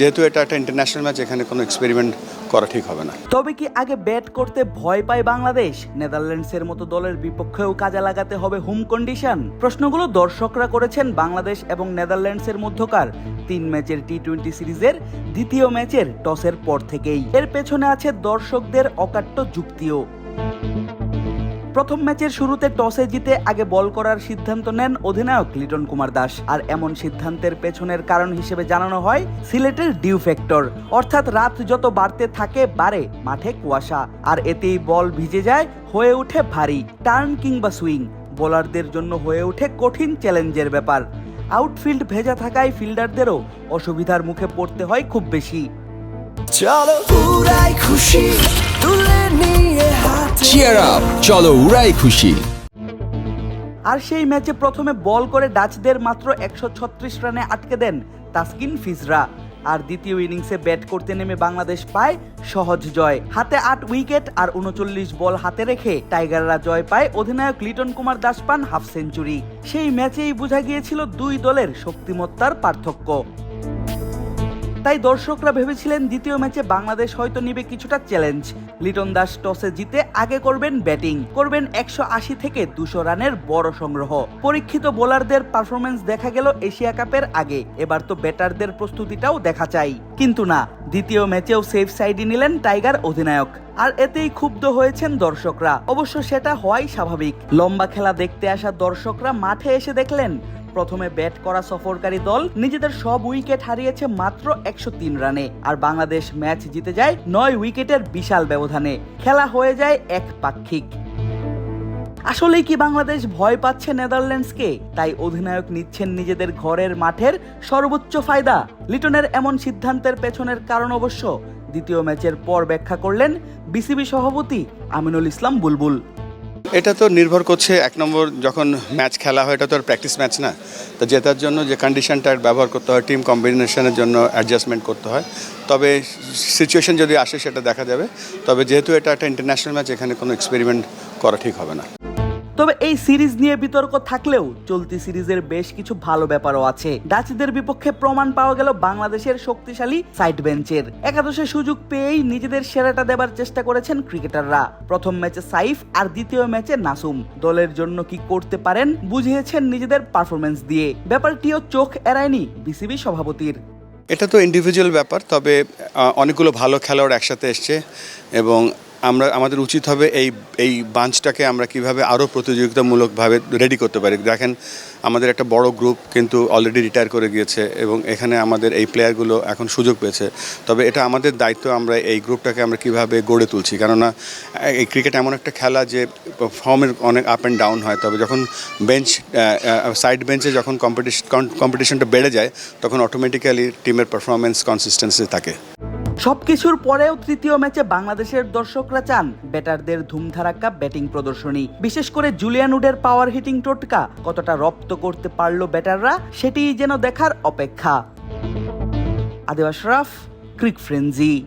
যেহেতু এটা একটা ইন্টারন্যাশনাল ম্যাচ এখানে কোনো এক্সপেরিমেন্ট করা ঠিক হবে না। তবে কি আগে ব্যাট করতে ভয় পায় বাংলাদেশ? নেদারল্যান্ডসের মতো দলের বিপক্ষেও কাজে লাগাতে হবে হোম কন্ডিশন প্রশ্নগুলো দর্শকরা করেছেন বাংলাদেশ এবং নেদারল্যান্ডসের মধ্যকার। তিন ম্যাচের টি টোয়েন্টি সিরিজের দ্বিতীয় ম্যাচের টসের পর থেকেই। এর পেছনে আছে দর্শকদের অকাট্য যুক্তিও। প্রথম ম্যাচের শুরুতে টসে জিতে আগে বল করার সিদ্ধান্ত নেন অধিনায়ক লিটন কুমার দাস। আর এমন সিদ্ধান্তের পেছনের কারণ হিসেবে জানানো হয় সিলেটের ডিউ ফ্যাক্টর। অর্থাৎ রাত যত বাড়তে থাকে, বাড়ে মাঠে কুয়াশা। আর এতেই বল ভিজে যায়, হয়ে ওঠে ভারী, টার্ন কিংবা সুইং। বোলারদের জন্য হয়ে ওঠে কঠিন চ্যালেঞ্জের ব্যাপার। আউটফিল্ড ভেজা থাকায় ফিল্ডারদেরও অসুবিধার মুখে পড়তে হয় খুব বেশি। চলো উড়াই খুশি, তুলে নিয়ে চিয়ার আপ চলো উড়াই খুশি। আর সেই ম্যাচে প্রথমে বল করে ডাচদের মাত্র একশো ছত্রিশ রানে আটকে দেন তাসকিন ফিজরা। আর দ্বিতীয় ইনিংসে ব্যাট করতে নেমে বাংলাদেশ পায় সহজ জয়। হাতে আট উইকেট আর উনচল্লিশ বল হাতে রেখে টাইগাররা জয় পায় অধিনায়ক লিটন কুমার দাস পান হাফ সেঞ্চুরি। সেই ম্যাচেই বোঝা গিয়েছিল দুই দলের শক্তিমত্তার পার্থক্য। তাই দর্শকরা ভেবেছিলেন দ্বিতীয় ম্যাচে বাংলাদেশ হয়তো নিবে কিছুটা চ্যালেঞ্জ। লিটন দাস টসে জিতে আগে করবেন ব্যাটিং। করবেন একশো আশি থেকে দুশো রানের বড় সংগ্রহ। পরীক্ষিত বোলারদের পারফরমেন্স দেখা গেল এশিয়া কাপের আগে। এবার তো ব্যাটারদের প্রস্তুতিটাও দেখা চাই। কিন্তু না, দ্বিতীয় ম্যাচেও সেফ সাইডে নিলেন টাইগার অধিনায়ক। আর এতেই ক্ষুব্ধ হয়েছেন দর্শকরা। অবশ্য সেটা হওয়াই স্বাভাবিক। লম্বা খেলা দেখতে আসা দর্শকরা মাঠে এসে দেখলেন প্রথমে ব্যাট করা সফরকারী দল নিজেদের সব উইকেট হারিয়েছে মাত্র একশো তিন রানে। আর বাংলাদেশ ম্যাচ জিতে যায় নয় উইকেটের বিশাল ব্যবধানে। খেলা হয়ে যায় এক পাক্ষিক। আসলেই কি বাংলাদেশ ভয় পাচ্ছে নেদারল্যান্ডসকে? তাই অধিনায়ক নিচ্ছেন নিজেদের ঘরের মাঠের সর্বোচ্চ ফায়দা। লিটনের এমন সিদ্ধান্তের পেছনের কারণ অবশ্য। দ্বিতীয় ম্যাচের পর ব্যাখ্যা করলেন বিসিবি সভাপতি আমিনুল ইসলাম বুলবুল। এটা তো নির্ভর করছে এক নম্বর যখন ম্যাচ খেলা হয়, এটা তো আর প্র্যাকটিস ম্যাচ না। তো জেতার জন্য যে কন্ডিশনটা ব্যবহার করতে হয় টিম কম্বিনেশনের জন্য অ্যাডজাস্টমেন্ট করতে হয়। তবে সিচুয়েশন যদি আসে সেটা দেখা যাবে। তবে যেহেতু এটা একটা ইন্টারন্যাশনাল ম্যাচ এখানে কোনো এক্সপেরিমেন্ট করা ঠিক হবে না। তবে এই সিরিজ নিয়ে বিতর্ক থাকলেও চলতি সিরিজের বেশ কিছু ভালো ব্যাপারও আছে। ডাচদের বিপক্ষে প্রমাণ পাওয়া গেল বাংলাদেশের শক্তিশালী সাইড বেঞ্চের একাদশে সুযোগ পেয়েই নিজেদের সেরাটা দেবার চেষ্টা করেছেন ক্রিকেটাররা। প্রথম ম্যাচে সাইফ আর দ্বিতীয় ম্যাচে নাসুম। দলের জন্য কি করতে পারেন বুঝিয়েছেন নিজেদের পারফরমেন্স দিয়ে। ব্যাপারটিও চোখ এড়ায়নি বিসিবি সভাপতির। এটা তো ইন্ডিভিজুয়াল ব্যাপার, তবে অনেকগুলো ভালো খেলোয়াড় একসাথে এসছে এবং আমরা, আমাদের উচিত হবে এই এই বাঞ্চটাকে আমরা কীভাবে আরও প্রতিযোগিতামূলকভাবে রেডি করতে পারি। দেখেন, আমাদের একটা বড় গ্রুপ কিন্তু অলরেডি রিটায়ার করে গিয়েছে এবং এখানে আমাদের এই প্লেয়ারগুলো এখন সুযোগ পেয়েছে। তবে এটা আমাদের দায়িত্ব আমরা এই গ্রুপটাকে আমরা কীভাবে গড়ে তুলছি। কেননা, এই ক্রিকেট এমন একটা খেলা যে ফর্মের অনেক আপ অ্যান্ড ডাউন হয়। তবে যখন বেঞ্চ সাইড বেঞ্চে যখন কম্পিটিশন কম্পিটিশনটা বেড়ে যায়, তখন অটোমেটিক্যালি টিমের পারফরমেন্স কনসিস্টেন্সি থাকে। সবকিছুর পরেও তৃতীয় ম্যাচে বাংলাদেশের দর্শকরা চান ব্যাটারদের ধুমধারাক্কা ব্যাটিং প্রদর্শনী। বিশেষ করে জুলিয়ান উডের পাওয়ার হিটিং টোটকা, কতটা রপ্ত করতে পারল ব্যাটাররা, সেটিই যেন দেখার অপেক্ষা। আদেব ক্রিক ফ্রেঞ্জি